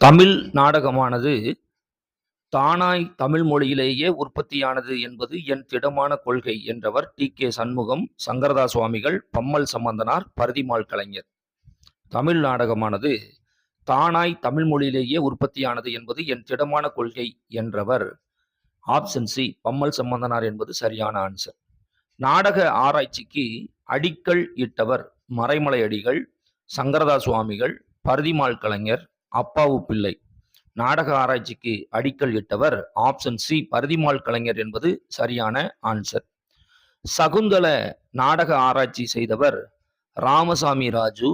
தமிழ் நாடகமானது தானாய் தமிழ் மொழியிலேயே உற்பத்தியானது என்பது என் திடமான கொள்கை என்றவர் டி. கே. சண்முகம் சங்கரதா சுவாமிகள் பம்மல் சம்பந்தனார் பரதிமால் கலைஞர். தமிழ் நாடகமானது தானாய் தமிழ் மொழியிலேயே உற்பத்தியானது என்பது என் திடமான கொள்கை என்றவர். ஆப்ஷன் சி பம்மல் சம்பந்தனார் என்பது சரியான ஆன்சர். நாடக ஆராய்ச்சிக்கு அடிக்கல் இட்டவர் மறைமலை அடிகள் சங்கரதா சுவாமிகள் பரதிமால் கலைஞர் அப்பாவு பிள்ளை. நாடக ஆராய்ச்சிக்கு அடிக்கல் இட்டவர் ஆப்ஷன் சி பரதிமால் கலைஞர் என்பது சரியான ஆன்சர் சகுந்தல நாடக ஆராய்ச்சி செய்தவர் ராமசாமி ராஜு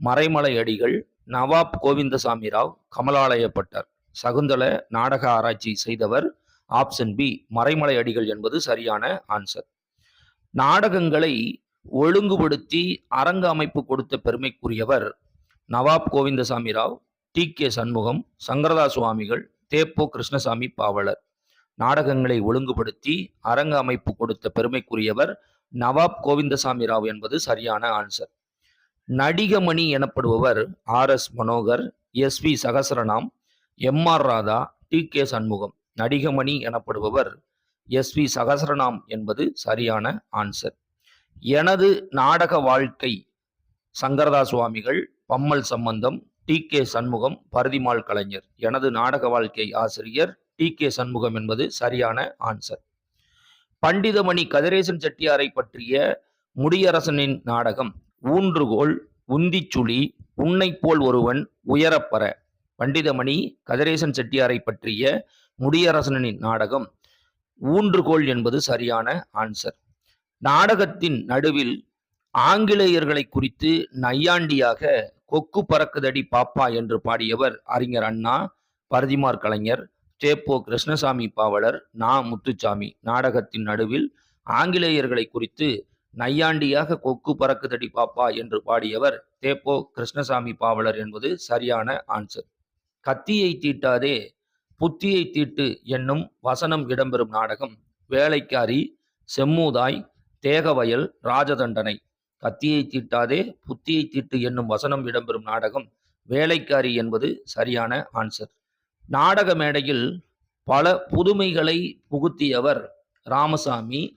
மறைமலை அடிகள் நவாப் கோவிந்தசாமி ராவ் கமலாலயப்பட்டர். சகுந்தல நாடக ஆராய்ச்சி செய்தவர் ஆப்ஷன் பி மறைமலை அடிகள் என்பது சரியான ஆன்சர் நாடகங்களை ஒழுங்குபடுத்தி அரங்க அமைப்பு கொடுத்த பெருமைக்குரியவர் நவாப் கோவிந்தசாமி ராவ் டி. கே. சண்முகம் சங்கரதா சுவாமிகள் தேப்போ கிருஷ்ணசாமி பாவலர். நாடகங்களை ஒழுங்குபடுத்தி அரங்க அமைப்பு கொடுத்த பெருமைக்குரியவர் நவாப் கோவிந்தசாமி ராவ் என்பது சரியான answer Nadigamani எனப்படுபவர் R. S. Manohar S. V. Sahasranam M. R. Radha T. K. Shanmugam. Nadigamani எனப்படுபவர் எஸ். வி. சகசரநாம் என்பது சரியான ஆன்சர் எனது நாடக வாழ்க்கை சங்கரதா சுவாமிகள் பம்மல் சம்பந்தம் டி. கே. சண்முகம் பரதிமால் கலைஞர். எனது நாடக வாழ்க்கை ஆசிரியர் டி. கே. சண்முகம் என்பது சரியான ஆன்சர் பண்டிதமணி கதிரேசன் செட்டியாரை பற்றிய முடியரசனின் நாடகம் ஊன்றுகோல் உந்திச்சுழி உன்னை போல் ஒருவன் உயரப்பற. பண்டிதமணி கதிரேசன் செட்டியாரை பற்றிய முடியரசனின் நாடகம் ஊன்றுகோல் என்பது சரியான ஆன்சர் நாடகத்தின் நடுவில் ஆங்கிலேயர்களை குறித்து நையாண்டியாக கொக்கு பறக்குதடி பாப்பா என்று பாடியவர் அறிஞர் அண்ணா பரதிமார் கலைஞர் தேப்போ கிருஷ்ணசாமி பாவலர் நா. முத்துச்சாமி. நாடகத்தின் நடுவில் ஆங்கிலேயர்களை குறித்து நையாண்டியாக கொக்கு பறக்குதடி பாப்பா என்று பாடியவர் தேப்போ கிருஷ்ணசாமி பாவலர் என்பது சரியான ஆன்சர் கத்தியை தீட்டாதே புத்தியை தீட்டு என்னும் வசனம் இடம்பெறும் நாடகம் வேலைக்காரி செம்மூதாய் தேகவயல் ராஜதண்டனை. கத்தியை தீட்டாதே புத்தியை தீட்டு என்னும் வசனம் இடம்பெறும் நாடகம் வேலைக்காரி என்பது சரியான ஆன்சர் நாடக மேடையில் பல புதுமைகளை புகுத்தியவர் ராமசாமி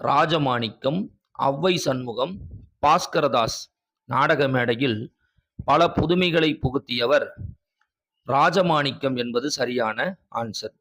ராஜமாணிக்கம் அவ்வை சண்முகம் பாஸ்கரதாஸ். நாடக மேடையில் பல புதுமைகளை புகுத்தியவர் ராஜமாணிக்கம் என்பது சரியான ஆன்சர்